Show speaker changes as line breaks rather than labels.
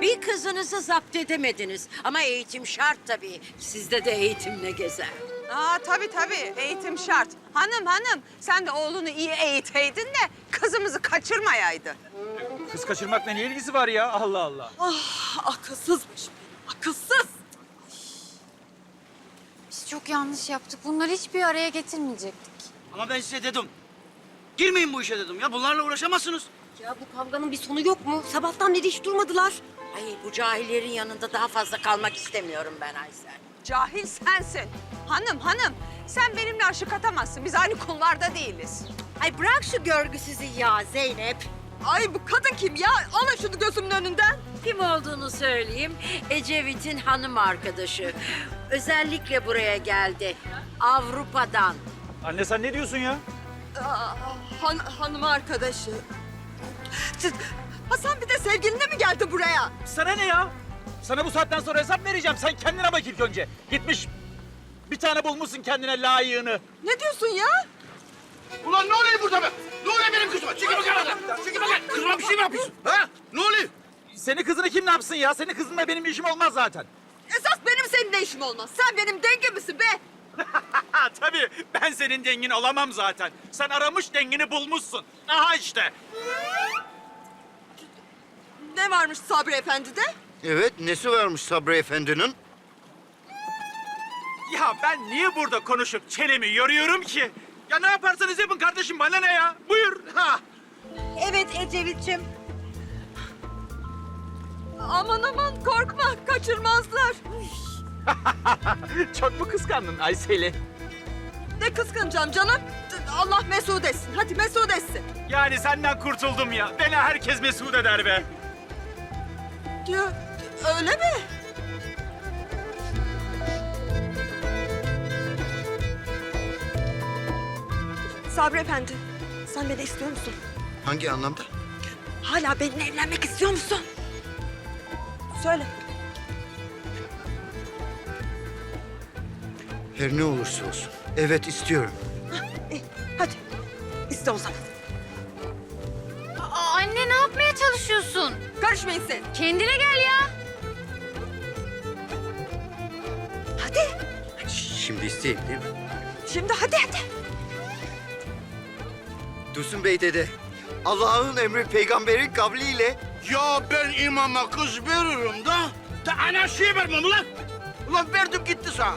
Bir kızınızı zapt edemediniz. Ama eğitim şart tabii. Sizde de eğitimle gezer.
Aa tabii tabii eğitim şart. Hanım hanım sen de oğlunu iyi eğiteydin de kızımızı kaçırmayaydı.
Kız kaçırmakla ne ilgisi var ya? Allah Allah.
Akılsızmış. Akılsız.
Biz çok yanlış yaptık. Bunları hiçbir araya getirmeyecektik.
Ama ben size dedim. Girmeyin bu işe dedim ya. Bunlarla uğraşamazsınız.
Ya bu kavganın bir sonu yok mu? Sabahtan beri hiç durmadılar.
Ay bu cahillerin yanında daha fazla kalmak istemiyorum ben Aysel.
Cahil sensin. Hanım hanım sen benimle aşık atamazsın. Biz aynı kullarda değiliz.
Ay bırak şu görgüsüzü ya Zeynep.
Ay bu kadın kim ya? Alın şunu gözümün önünden.
Kim olduğunu söyleyeyim. Ecevit'in hanım arkadaşı. Özellikle buraya geldi. Avrupa'dan.
Anne sen ne diyorsun ya?
Han, hanım arkadaşı. Siz, Hasan bir de sevgilinle mi geldi buraya?
Sana ne ya? Sana bu saatten sonra hesap vereceğim. Sen kendine bak ilk önce. Gitmiş bir tane bulmuşsun kendine layığını.
Ne diyorsun ya?
Ulan ne oluyor burada be? Ne oluyor benim kızıma? Çekil bakayım oradan. Çekil bakayım. Kızıma bir şey mi yapıyorsun? Ha? Ne oluyor?
Senin kızını kim ne yapsın ya? Senin kızınla benim işim olmaz zaten.
Esas benim seninle işim olmaz. Sen benim denge misin be?
Tabii ben senin dengin olamam zaten. Sen aramış dengini bulmuşsun. Aha işte.
Ne varmış Sabri Efendi'de?
Evet, nesi varmış Sabri Efendi'nin?
Ya ben niye burada konuşup çenemi yoruyorum ki? Ya ne yaparsanız yapın kardeşim bana ne ya? Buyur. Ha.
Evet Ecevit'ciğim.
Aman aman korkma kaçırmazlar.
Çok mu kıskandın Aysel'i?
Ne kıskanacağım canım? Allah mesut etsin. Hadi mesut etsin.
Yani senden kurtuldum ya. Beni herkes mesut eder be.
Diyor. Öyle mi? Sabri Efendi, sen beni istiyor musun?
Hangi anlamda?
Hala benimle evlenmek istiyor musun? Söyle.
Her ne olursa olsun. Evet, istiyorum.
İyi, hadi. İste o zaman.
Aa, anne ne yapmaya çalışıyorsun?
Karışmayın sen.
Kendine gel ya.
Hadi.
Şimdi isteyeyim değil mi?
Şimdi hadi hadi.
Dursun Bey dede, Allah'ın emri peygamberin kavliyle
Ya ben imama kız veririm da. Da ana şey vermem ulan. Ulan verdim gitti sana.